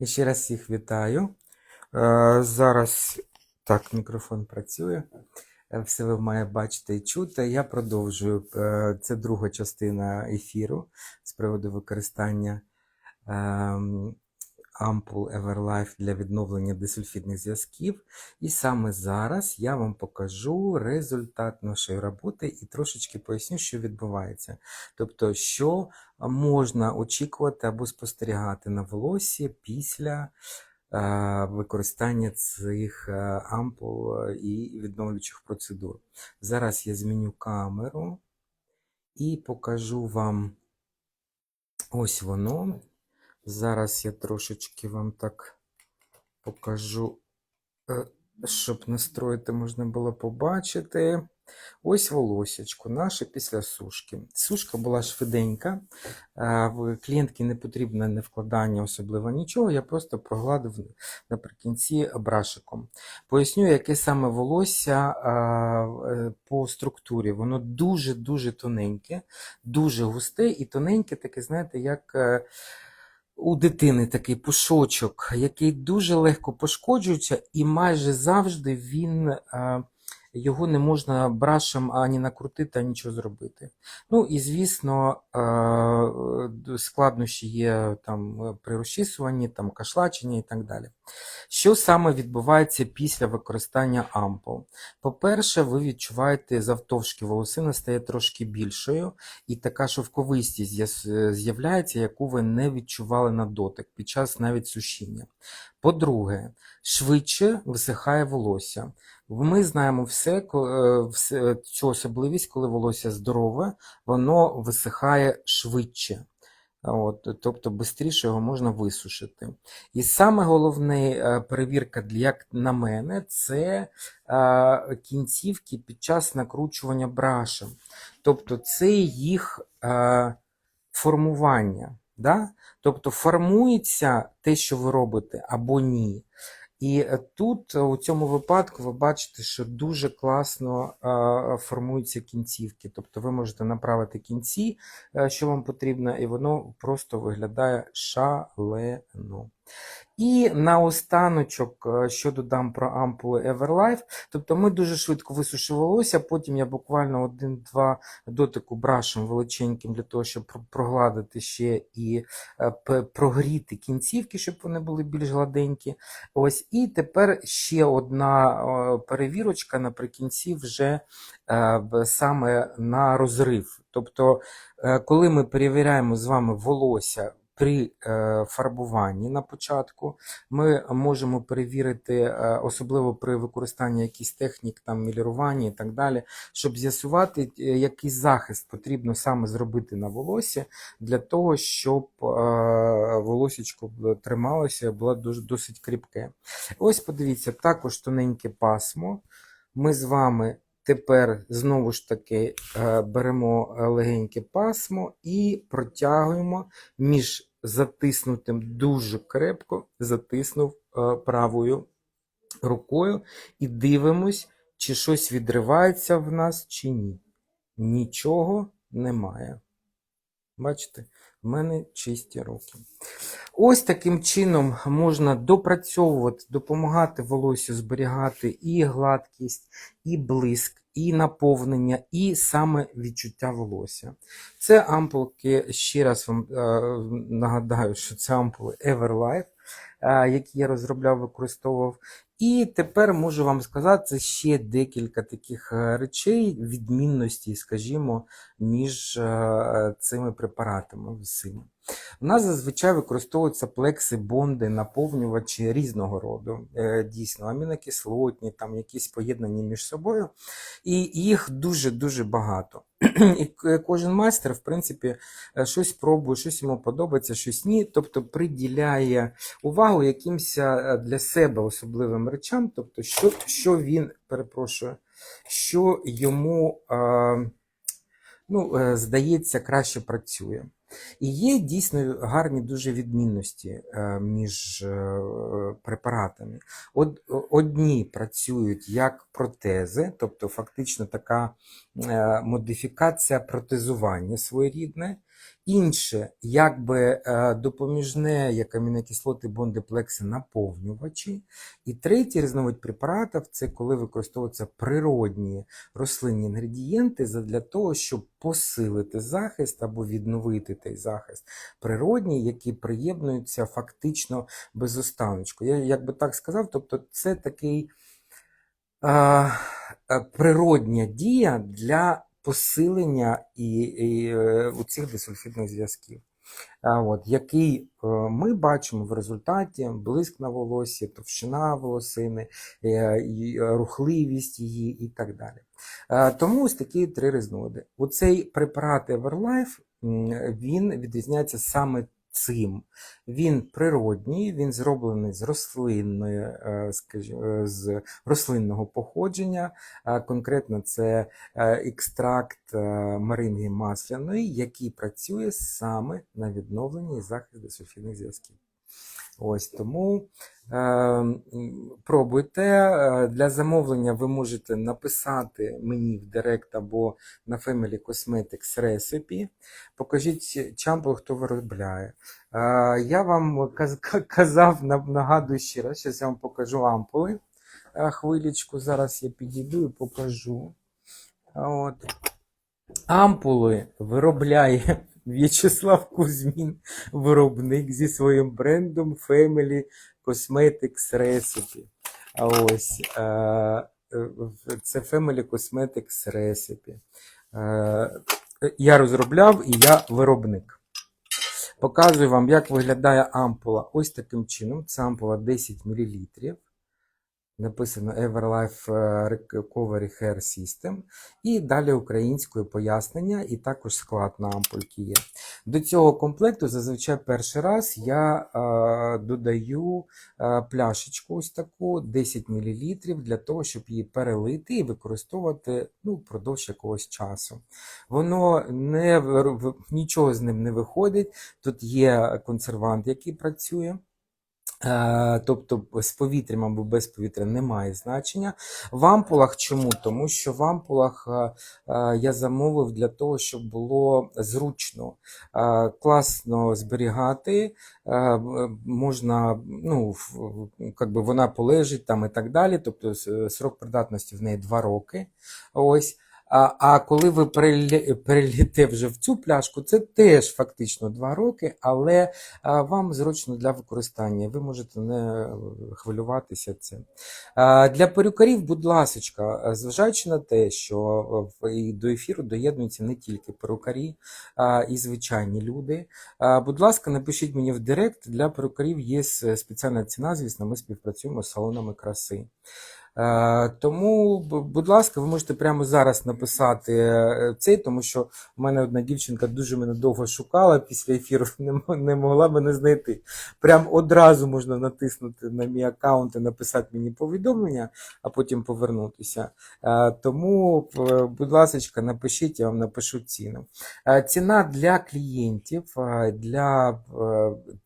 І ще раз всіх вітаю. Е, Зараз так, мікрофон працює. Е, Все ви має бачити і чути. Я продовжую. Е, Це друга частина ефіру з приводу використання ем, ампул Everlife для відновлення дисульфідних зв'язків. І саме зараз я вам покажу результат нашої роботи і трошечки поясню, що відбувається. Тобто, що можна очікувати або спостерігати на волосі після е, використання цих ампул е, і відновлюючих процедур. Зараз я зміню камеру і покажу вам ось воно. Зараз я трошечки вам так покажу, е, щоб настроїти можна було побачити. Ось волосячко наше після сушки. Сушка була швиденька, е, в клієнтки не потрібно не вкладання, особливо нічого. Я просто прогладив наприкінці брашиком. Поясню, яке саме волосся е, по структурі. Воно дуже-дуже тоненьке, дуже густе і тоненьке, таке, знаєте, як. У дитини такий пушочок, який дуже легко пошкоджується, і майже завжди він, е, його не можна брашем ані накрутити, ані нічого зробити. Ну і звісно, е, складнощі є там е, при розчісуванні, там кашлаченні і так далі. Що саме відбувається після використання ампул? По-перше, ви відчуваєте завтовшки волосина стає трошки більшою, і така шовковистість з'являється, яку ви не відчували на дотик під час навіть сушіння. По-друге, швидше висихає волосся. Ми знаємо все, е, все- цю особливість, коли волосся здорове, воно висихає швидше. От, тобто швидше його можна висушити. І саме головне е, перевірка, як на мене, це е, кінцівки під час накручування брашем. Тобто це їх формування. Да? Тобто формується те, що ви робите, або ні. І е, тут, е, у цьому випадку, ви бачите, що дуже класно е, формуються кінцівки. Тобто ви можете направити кінці, що вам потрібно, і воно просто виглядає шалено. І наостаночок, е, що додам про ампули Everlife. Тобто ми дуже швидко висушили волосся, потім я буквально один-два дотику брашем величеньким для того, щоб прогладити ще і е, прогріти кінцівки, щоб вони були більш гладенькі. Ось, і тепер ще одна е, перевірочка наприкінці вже саме на розрив. Тобто, коли ми перевіряємо з вами волосся при е, фарбуванні на початку, ми можемо перевірити, е, особливо при використанні якихось технік, там мілірування і так далі, щоб з'ясувати, е, який захист потрібно саме зробити на волосі для того, щоб волосічко трималося, було досить кріпке. Ось подивіться, також тоненьке пасмо. Ми з вами тепер знову ж таки беремо легеньке пасмо і протягуємо між затиснутим дуже крепко, затиснув е, правою рукою і дивимось, чи щось відривається в нас, чи ні. Нічого немає. Бачите, в мене чисті руки. Ось таким чином можна допрацьовувати, допомагати волосю зберігати і гладкість, і блиск, і наповнення, і саме відчуття волосся. Це ампулки, ще раз вам е, нагадаю, що це ампули Everlife, е, які я розробляв, використовував. І тепер можу вам сказати ще декілька таких е, речей, відмінностей, скажімо, між е, цими препаратами всіма. У нас зазвичай використовуються плекси, бонди, наповнювачі різного роду, е, дійсно, амінокислотні, там якісь поєднані між собою, і їх дуже-дуже багато. І кожен майстер, в принципі, щось пробує, щось йому подобається, щось ні. Тобто приділяє увагу якимось для себе особливим речам, тобто, що, що він, перепрошую, що йому ну, е, здається, краще працює. І є дійсно гарні дуже відмінності е, між е, препаратами. Од, одні працюють як протези, тобто фактично така е, модифікація протезування своєрідне. Інше, якби допоміжне, як амінокислоти бондиплекси наповнювачі. І третій різновид препаратів це коли використовуються природні рослинні інгредієнти для того, щоб посилити захист або відновити той захист природній, які приєднуються фактично без останочку. Я як би так сказав, тобто це такий а, а, природня дія для посилення і, і е, у цих дисульфідних зв'язків. От, який е, ми бачимо в результаті блиск на волосі, товщина волосини, е, рухливість її і так далі. Е, Тому ось такі три різновиди. Оцей препарат Everlife, він відрізняється саме цим. Він природній, він зроблений з рослинної, е, скажімо, е, з рослинного походження. Конкретно це е, екстракт маринги масляної, який працює саме на відновленні і захист дисульфідних зв'язків. Ось тому е, пробуйте. Для замовлення ви можете написати мені в Директ або на Family Cosmetics Recipe. Покажіть чампу, хто виробляє. Е, Я вам казав, на- нагадую ще раз, зараз я вам покажу ампули. Е, Хвилічку, зараз я підійду і покажу. От. Ампули виробляє В'ячеслав Кузьмін, виробник зі своїм брендом Family Cosmetics Recipe. А ось е, е, це Family Cosmetics Recipe. Е, Я розробляв і я виробник. Показую вам, як виглядає ампула. Ось таким чином. Це ампула 10 мл. Написано Everlife е, Recovery Hair System. І далі українською пояснення, і також склад на ампульки є. До цього комплекту зазвичай перший раз я е, додаю е, пляшечку ось таку 10 мл для того, щоб її перелити і використовувати ну, впродовж якогось часу. Воно не нічого з ним не виходить. Тут є консервант, який працює. Е, Тобто з повітрям або без повітря немає значення. В ампулах чому? Тому що в ампулах е, е, я замовив для того, щоб було зручно, класно зберігати, можна, ну, в- как би вона полежить там і так далі. Тобто срок придатності в неї 2 роки. Ось. А, а коли ви переліте вже в цю пляшку, це теж фактично 2 роки, але вам зручно для використання. Ви можете не хвилюватися цим. Для перукарів, будь ласочка, зважаючи на те, що в- до ефіру доєднуються не тільки перукарі а, і звичайні люди. Будь ласка, напишіть мені в Директ. Для перукарів є спеціальна ціна, звісно, ми співпрацюємо з салонами краси. Е, Тому, будь ласка, ви можете прямо зараз написати е, цей, тому що в мене одна дівчинка дуже мене довго шукала після ефіру, не, могла мене знайти. Прям одразу можна натиснути на мій аккаунт і написати мені повідомлення, а потім повернутися. Е, Тому, будь ласка, напишіть, я вам напишу ціну. Ціна для клієнтів, для,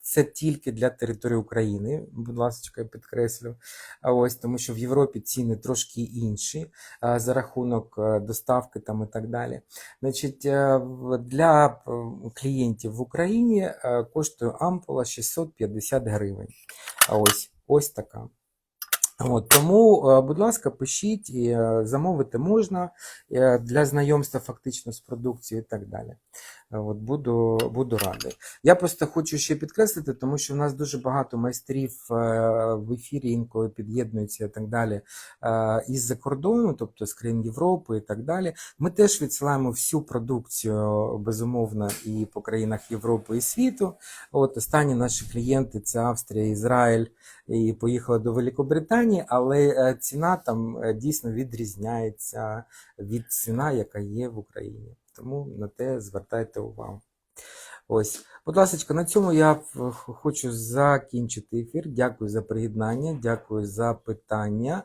це тільки для території України, будь ласка, я підкреслю. Ось тому, що в Європі ціни трошки інші за рахунок е, доставки там і так далі. Значить, е, для е, клієнтів в Україні е, коштує ампула 650 гривень. Ось ось така. От, тому, е, будь ласка, пишіть, і е, замовити можна е, для знайомства фактично з продукцією і так далі. Е, От, буду, буду радий. Я просто хочу ще підкреслити, тому що в нас дуже багато майстрів е, в ефірі інколи під'єднуються і так далі е, із-за кордону, тобто з країн Європи і так далі. Ми теж відсилаємо всю продукцію, безумовно, і по країнах Європи і світу. От останні наші клієнти це Австрія, Ізраїль і поїхали до Великобританії, але ціна там дійсно відрізняється від ціна, яка є в Україні. Тому на те звертайте увагу. Ось Будь ласка, на цьому я хочу закінчити ефір. Дякую за приєднання, дякую за питання.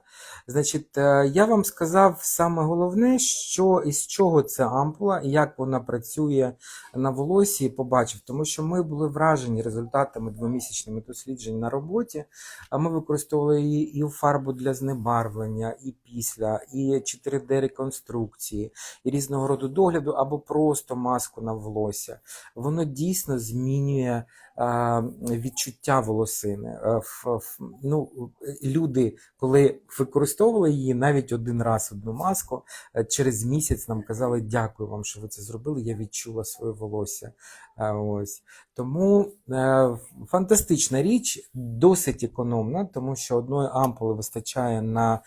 Значить, е, я вам сказав саме головне, що із чого ця ампула і як вона працює на волосі, і побачив, тому що ми були вражені результатами двомісячними досліджень на роботі. А ми використовували її і фарбу для знебарвлення, і після, і 4D-реконструкції, і різного роду догляду, або просто маску на волосся. Воно дійсно змінює відчуття волосини. Е, ну, люди, коли використовували її навіть один раз одну маску, е, через місяць нам казали дякую вам, що ви це зробили. Я відчула своє волосся. Е, Ось. Тому фантастична річ, досить економна, тому що одної ампули вистачає на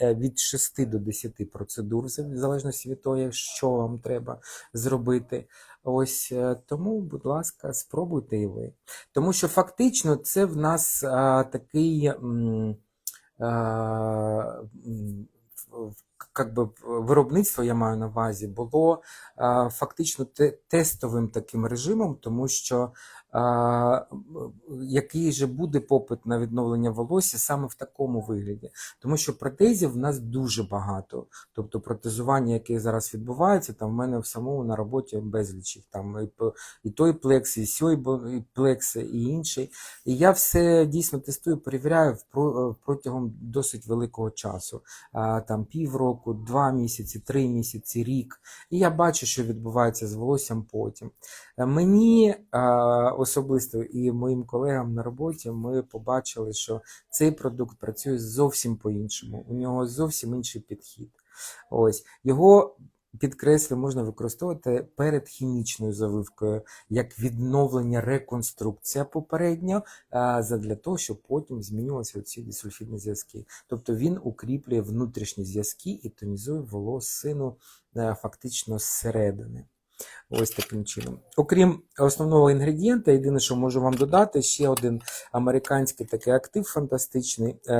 від 6 до 10 процедур, в залежності від того, що вам треба зробити. Ось е, тому, будь ласка, спробуйте і ви. Тому що фактично це в нас а, такий. м, а, как би, виробництво, я маю на увазі, було а, фактично те- тестовим таким режимом, тому що а, який же буде попит на відновлення волосся саме в такому вигляді. Тому що протезів в нас дуже багато. Тобто протезування, яке зараз відбувається, там в мене в самому на роботі безліч їх. Там і, той плекс, і сьой плекс, і інший. І я все дійсно тестую, перевіряю протягом досить великого часу. Там півроку, два місяці, три місяці, рік. І я бачу, що відбувається з волоссям потім. Е, Мені особисто і моїм колегам на роботі ми побачили, що цей продукт працює зовсім по-іншому. У нього зовсім інший підхід. Ось його підкреслю можна використовувати перед хімічною завивкою як відновлення, реконструкція попередньо, а, задля того, щоб потім змінювалися ці дисульфідні зв'язки. Тобто він укріплює внутрішні зв'язки і тонізує волосину е, фактично зсередини. Ось таким чином. Окрім основного інгредієнта, єдине, що можу вам додати, ще один американський такий актив фантастичний, е,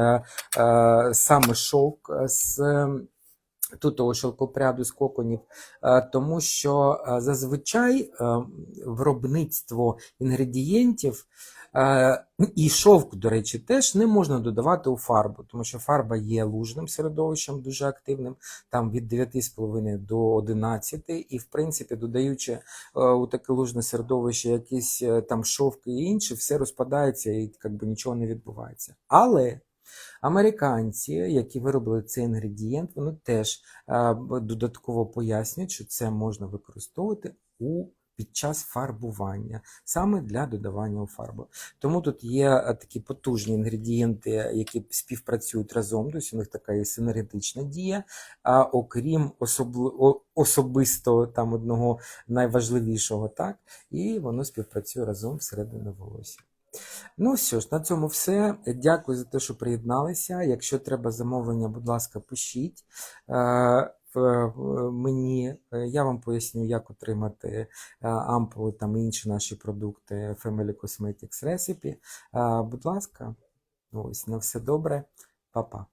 е, саме шовк з тутого шелкопряду з коконів, е, тому що е, зазвичай е, виробництво інгредієнтів і шовк, до речі, теж не можна додавати у фарбу, тому що фарба є лужним середовищем, дуже активним, там від 9,5 до 11, і в принципі, додаючи у таке лужне середовище якісь там шовки і інше, все розпадається і якби нічого не відбувається. Але Американці, які виробили цей інгредієнт, вони теж е, додатково пояснюють, що це можна використовувати у під час фарбування, саме для додавання у фарбу. Тому тут є е, такі потужні інгредієнти, які співпрацюють разом, тобто у них така є синергетична дія. А окрім особли- особисто там одного найважливішого, так, і воно співпрацює разом всередині волосся. Ну що ж, на цьому все. Дякую за те, що приєдналися. Якщо треба замовлення, будь ласка, пишіть. Е, в- Мені е, я вам поясню, як отримати е, ампули там і інші наші продукти Family Cosmetics Recipe. Е, Будь ласка, ось на все добре, Па-па.